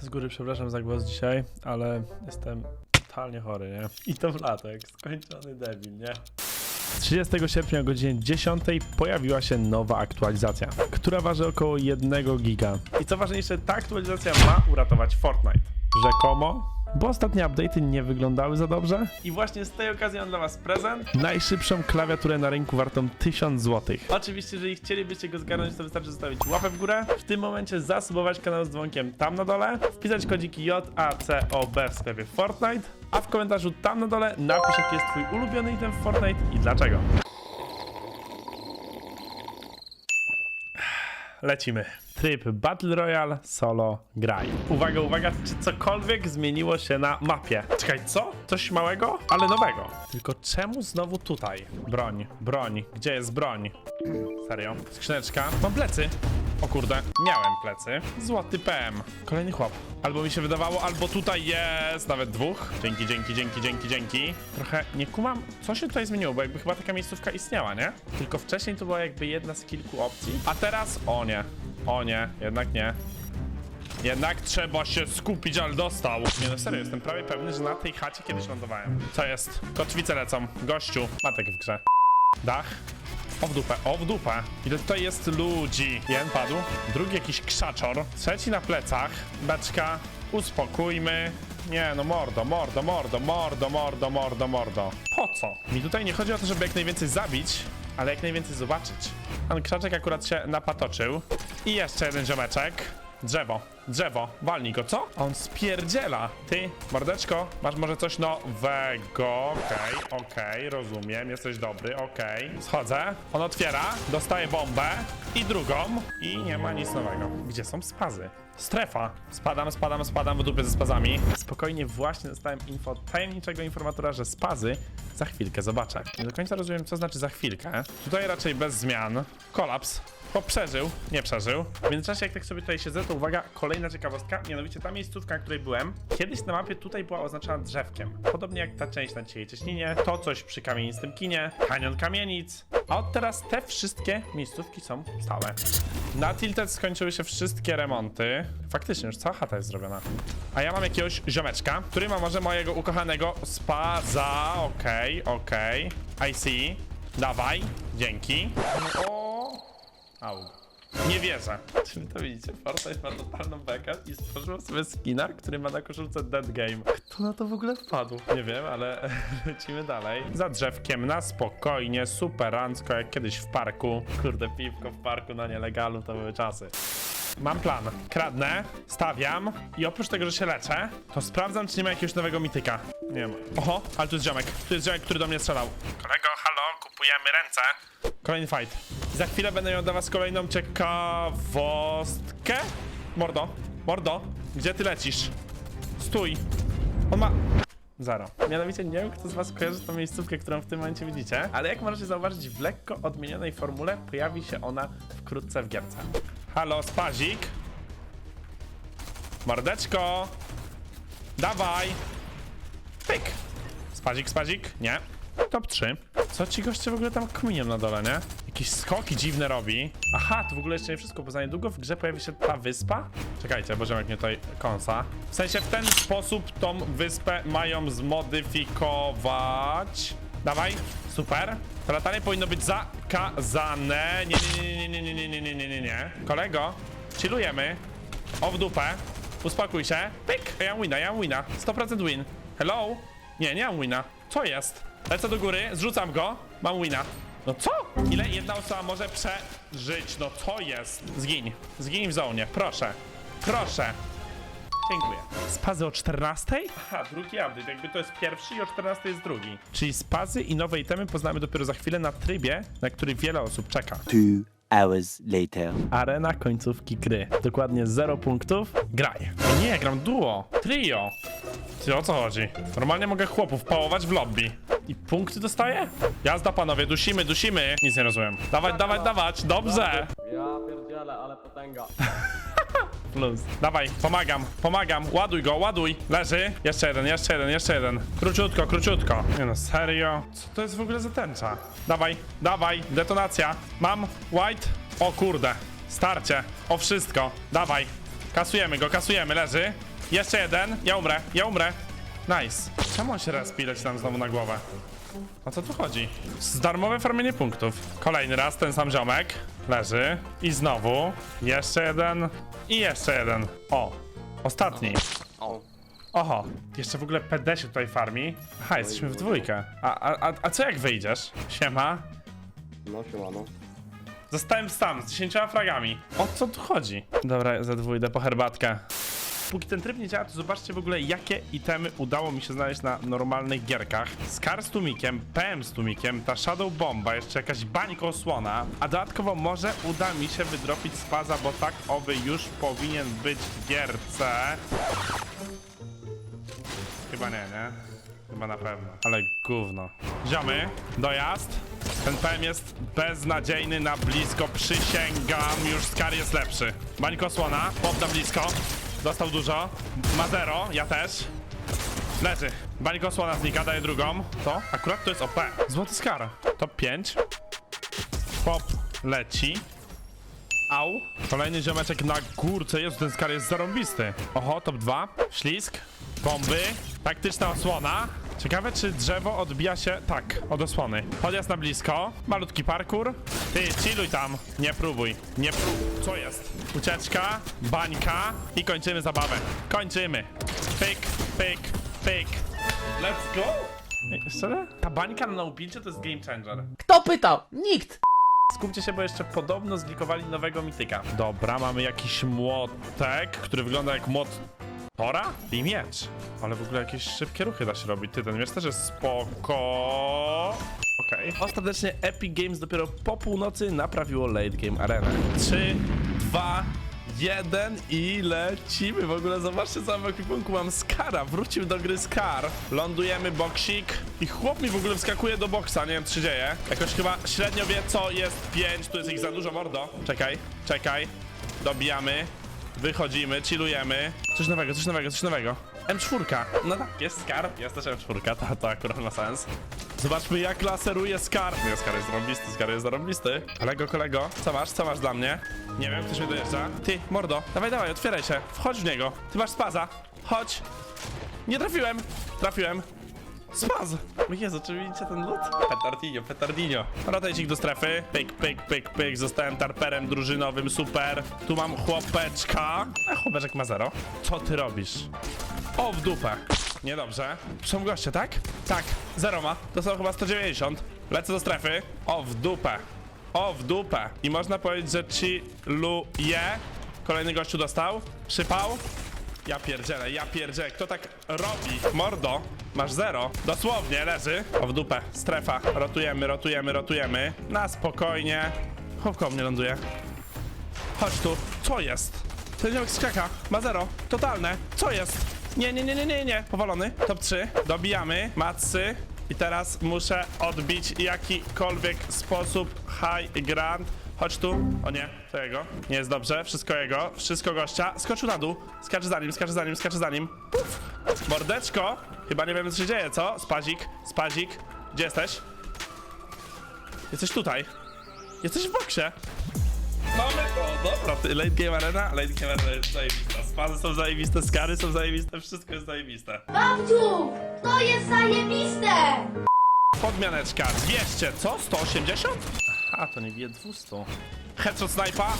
Z góry przepraszam za głos dzisiaj, ale jestem totalnie chory, nie? I to w latek, skończony debil, nie? 30 sierpnia o godzinie 10 pojawiła się nowa aktualizacja, która waży około 1 giga. I co ważniejsze, ta aktualizacja ma uratować Fortnite. Rzekomo, bo ostatnie update'y nie wyglądały za dobrze. I właśnie z tej okazji mam dla was prezent. Najszybszą klawiaturę na rynku wartą 1000 zł. Oczywiście, jeżeli chcielibyście go zgarnąć, to wystarczy zostawić łapę w górę. W tym momencie zasubować kanał z dzwonkiem tam na dole, wpisać kodzik JACOB w sklepie Fortnite, a w komentarzu tam na dole napisz jaki jest twój ulubiony item w Fortnite i dlaczego. Lecimy. Tryb Battle Royale Solo Graj. Uwaga, uwaga, czy cokolwiek zmieniło się na mapie? Czekaj, co? Coś małego, ale nowego. Tylko czemu znowu tutaj? Broń, broń, gdzie jest broń? Serio? Skrzyneczka. Mam plecy. O kurde, miałem plecy. Złoty PM. Kolejny chłop. Albo mi się wydawało, albo tutaj jest nawet dwóch. Dzięki, dzięki, dzięki, dzięki, dzięki. Trochę nie kumam, co się tutaj zmieniło, bo jakby chyba taka miejscówka istniała, nie? Tylko wcześniej to była jakby jedna z kilku opcji. A teraz, o nie. O nie, jednak nie. Jednak trzeba się skupić, ale dostał. Nie no serio, jestem prawie pewny, że na tej chacie kiedyś lądowałem. Co jest? Kotwice lecą. Gościu. Matek w grze. Dach. O w dupę, o w dupę. Ile tutaj jest ludzi? Jeden padł, drugi jakiś krzaczor, trzeci na plecach, beczka, uspokójmy. Nie no, mordo, mordo, mordo, mordo, mordo, mordo, mordo. Po co? Mi tutaj nie chodzi o to, żeby jak najwięcej zabić, ale jak najwięcej zobaczyć. Pan krzaczek akurat się napatoczył. I jeszcze jeden ziomeczek. Drzewo, drzewo, walnij go, co? On spierdziela. Ty, mordeczko, masz może coś nowego? Okej, okej, rozumiem, jesteś dobry, okej. Schodzę, on otwiera, dostaje bombę i drugą i nie ma nic nowego. Gdzie są spazy? Strefa. Spadam, spadam, spadam w dupie ze spazami. Spokojnie właśnie dostałem info tajemniczego informatora, że spazy za chwilkę zobaczę. Nie do końca rozumiem, co znaczy za chwilkę. Tutaj raczej bez zmian. Kolaps. Bo przeżył, nie przeżył. W międzyczasie, jak tak sobie tutaj siedzę, to uwaga, kolejna ciekawostka. Mianowicie ta miejscówka, na której byłem, kiedyś na mapie tutaj była oznaczona drzewkiem. Podobnie jak ta część na dzisiaj cieśninie, to coś przy kamienistym kinie, kanion kamienic. A od teraz te wszystkie miejscówki są stałe. Na Tilted skończyły się wszystkie remonty. Faktycznie, już cała chata jest zrobiona. A ja mam jakiegoś ziomeczka, który ma może mojego ukochanego spaza. Okej, okej. I see. Dawaj, dzięki. O! Aug. Nie wierzę. Czy to widzicie? Fortnite ma totalną bekę i stworzył sobie skina, który ma na koszulce Dead Game. Kto na to w ogóle wpadł? Nie wiem, ale lecimy dalej. Za drzewkiem, na spokojnie, superancko, jak kiedyś w parku. Kurde, piwko w parku na nielegalu, to były czasy. Mam plan. Kradnę, stawiam i oprócz tego, że się leczę, to sprawdzam, czy nie ma jakiegoś nowego mityka. Nie ma. Oho, ale tu jest ziomek. Tu jest ziomek, który do mnie strzelał. Kolego, halo, kupujemy ręce. Kolejny fight. Za chwilę będę miał dla was kolejną ciekawostkę. Mordo, mordo, gdzie ty lecisz? Stój. On ma... Zero. Mianowicie nie wiem, kto z was kojarzy tą miejscówkę, którą w tym momencie widzicie, ale jak możecie zauważyć, w lekko odmienionej formule pojawi się ona wkrótce w gierce. Halo, spazik. Mordeczko. Dawaj. Pyk. Spazik, spazik. Nie. Top 3. Co ci goście w ogóle tam kminią na dole, nie? Jakieś skoki dziwne robi. Aha, to w ogóle jeszcze nie wszystko, bo za niedługo w grze pojawi się ta wyspa. Czekajcie, bo ziomek mnie tutaj kąsa. W sensie w ten sposób tą wyspę mają zmodyfikować. Dawaj, super. To latanie powinno być zakazane. Nie, nie, nie, nie, nie, nie, nie, nie, nie, nie, nie. Kolego, chillujemy. O w dupę. Uspokój się. Pyk. Ja mam wina, ja mam wina. 100% win. Hello? Nie, nie mam wina. Co jest? Lecę do góry, zrzucam go. Mam wina. No co? Ile jedna osoba może przeżyć? No co jest? Zgiń. Zgiń w zonie, proszę. Proszę. Dziękuję. Spazy o 14? Aha, drugi update. Jakby to jest pierwszy i o 14 jest drugi. Czyli spazy i nowe itemy poznamy dopiero za chwilę na trybie, na który wiele osób czeka. Two hours later. Arena końcówki gry. Dokładnie 0 punktów. Graj. O nie, gram duo. Trio. Ty o co chodzi? Normalnie mogę chłopów pałować w lobby. I punkty dostaję? Jazda panowie, dusimy, dusimy. Nic nie rozumiem. Dawać, dawać, dawać. Dobrze. Ja pierdzielę, ale potęga. Plus. Dawaj, pomagam, pomagam. Ładuj go, ładuj. Leży. Jeszcze jeden, jeszcze jeden, jeszcze jeden. Króciutko, króciutko. Nie no, serio? Co to jest w ogóle za tęcza? Dawaj, dawaj, detonacja. Mam, white. O kurde. Starcie. O wszystko. Dawaj. Kasujemy go, kasujemy, leży. Jeszcze jeden. Ja umrę, ja umrę. Nice. Czemu on się respi leci nam znowu na głowę? O co tu chodzi? Z darmowe farmienie punktów. Kolejny raz ten sam ziomek. Leży. I znowu. Jeszcze jeden. I jeszcze jeden. O. Ostatni. Oho. Jeszcze w ogóle PD się tutaj farmi. Aha, jesteśmy w dwójkę. A, a, a, a co jak wyjdziesz? Siema. No siemano. Zostałem sam z 10 fragami. O co tu chodzi? Dobra, za dwój idę po herbatkę. Póki ten tryb nie działa, to zobaczcie w ogóle jakie itemy udało mi się znaleźć na normalnych gierkach. Scar z tumikiem, PM z tumikiem, ta Shadow Bomba, jeszcze jakaś bańka osłona, a dodatkowo może uda mi się wydropić spaza, bo tak oby już powinien być w gierce. Chyba nie, nie? Chyba na pewno. Ale gówno. Ziomy, dojazd. Ten PM jest beznadziejny na blisko, przysięgam. Już Skar jest lepszy. Bańko słona, pop na blisko. Dostał dużo. Ma zero, ja też. Leży. Bańko słona znika, daje drugą. To akurat to jest OP. Złoty Skar. Top 5. Pop leci. Au. Kolejny ziomeczek na górce. Jezu, ten skar jest zarąbisty. Oho, top 2. Ślisk. Bomby. Taktyczna osłona. Ciekawe, czy drzewo odbija się... Tak, od osłony. Podjazd na blisko. Malutki parkour. Ty, chilluj tam. Nie próbuj. Nie próbuj. Co jest? Ucieczka. Bańka. I kończymy zabawę. Kończymy. Pyk, pyk, pyk. Let's go. Ej, Szczerze? Ta bańka na naupilcie to jest game changer. Kto pytał? Nikt! Skupcie się, bo jeszcze podobno zlikowali nowego mityka. Dobra, mamy jakiś młotek, który wygląda jak młot Tora i miecz. Ale w ogóle jakieś szybkie ruchy da się robić. Ty, ten miecz też jest spoko. Okej. Ostatecznie Epic Games dopiero po północy naprawiło Late Game Arena. 3, 2, 1 i lecimy. W ogóle zobaczcie, co mam w ekwipunku. Mam Skara. Wrócił do gry Skar. Lądujemy, boksik. I chłop mi w ogóle wskakuje do boksa. Nie wiem, co się dzieje. Jakoś chyba średnio wie, co jest 5. Tu jest ich za dużo, mordo. Czekaj, czekaj. Dobijamy. Wychodzimy, chillujemy. Coś nowego, coś nowego, coś nowego. M4. No tak, jest Scar. Jest też M4, to, to akurat ma sens. Zobaczmy jak laseruje Scar. Nie, Scar jest zarąbisty, Scar jest zarąbisty. Kolego, kolego, co masz, co masz dla mnie? Nie wiem, ktoś mnie dojeżdża. Ty, mordo, dawaj, dawaj, otwieraj się. Wchodź w niego. Ty masz spaza. Chodź. Nie trafiłem. Trafiłem. Spaz! Jezu, czy widzicie ten lód? Petardinio, petardinio. Rotajcik do strefy. Pyk, pyk, pyk, pyk. Zostałem tarperem drużynowym, super. Tu mam chłopeczka. A chłopeczek ma zero. Co ty robisz? O, w dupę. Niedobrze. Są goście, tak? Tak, zero ma. To są chyba 190. Lecę do strefy. O, w dupę. O, w dupę. I można powiedzieć, że chilluje. Kolejny gościu dostał. Przypał. Ja pierdzielę, ja pierdzielę. Kto tak robi? Mordo, masz zero. Dosłownie, leży. O, w dupę. Strefa. Rotujemy, rotujemy, rotujemy. Na spokojnie. Chłopko mnie ląduje. Chodź tu. Co jest? Ten ziomek skaka. Ma zero. Totalne. Co jest? Nie, nie, nie, nie, nie, nie. Powalony. Top 3. Dobijamy. Matsy. I teraz muszę odbić jakikolwiek sposób high grand. Chodź tu. O nie, to jego. Nie jest dobrze. Wszystko jego. Wszystko gościa. Skoczył na dół. Skacze za nim, skacze za nim, skacze za nim. Puf. Mordeczko. Chyba nie wiemy co się dzieje, co? Spazik, spazik. Gdzie jesteś? Jesteś tutaj. Jesteś w boksie. Mamy to, dobra. Ty, Late Game Arena, Late Game Arena jest zajebista. Spazy są zajebiste, skary są zajebiste, wszystko jest zajebiste. Babciu, to jest zajebiste! Podmianeczka, 200, co? 180? A, to nie bije 200. Headshot snipa?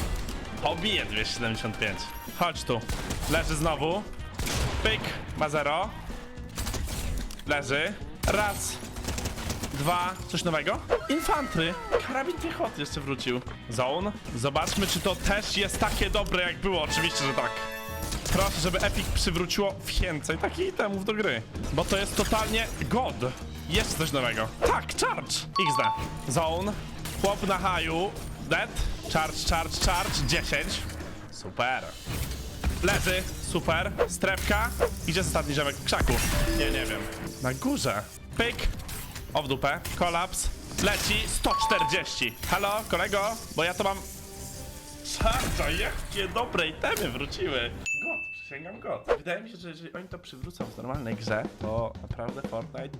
Pobije 275. Chodź tu. Leży znowu. Pyk, ma zero. Leży. Raz. Dwa. Coś nowego? Infantry. Karabin piechoty jeszcze wrócił. Zone. Zobaczmy, czy to też jest takie dobre, jak było. Oczywiście, że tak. Proszę, żeby Epic przywróciło więcej takich itemów do gry. Bo to jest totalnie god. Jeszcze coś nowego. Tak, charge. XD. Zone. Chłop na haju. Dead. Charge, charge, charge. 10. Super. Leży. Super. Strefka. Gdzie jest ostatni ziomek? Krzaku. Nie, nie wiem. Na górze. Pyk. O w dupę. Kolaps. Leci. 140. Halo, kolego? Bo ja to mam Czarda, jakie dobre itemy wróciły. God, przysięgam God. Wydaje mi się, że jeżeli oni to przywrócą w normalnej grze, to naprawdę Fortnite...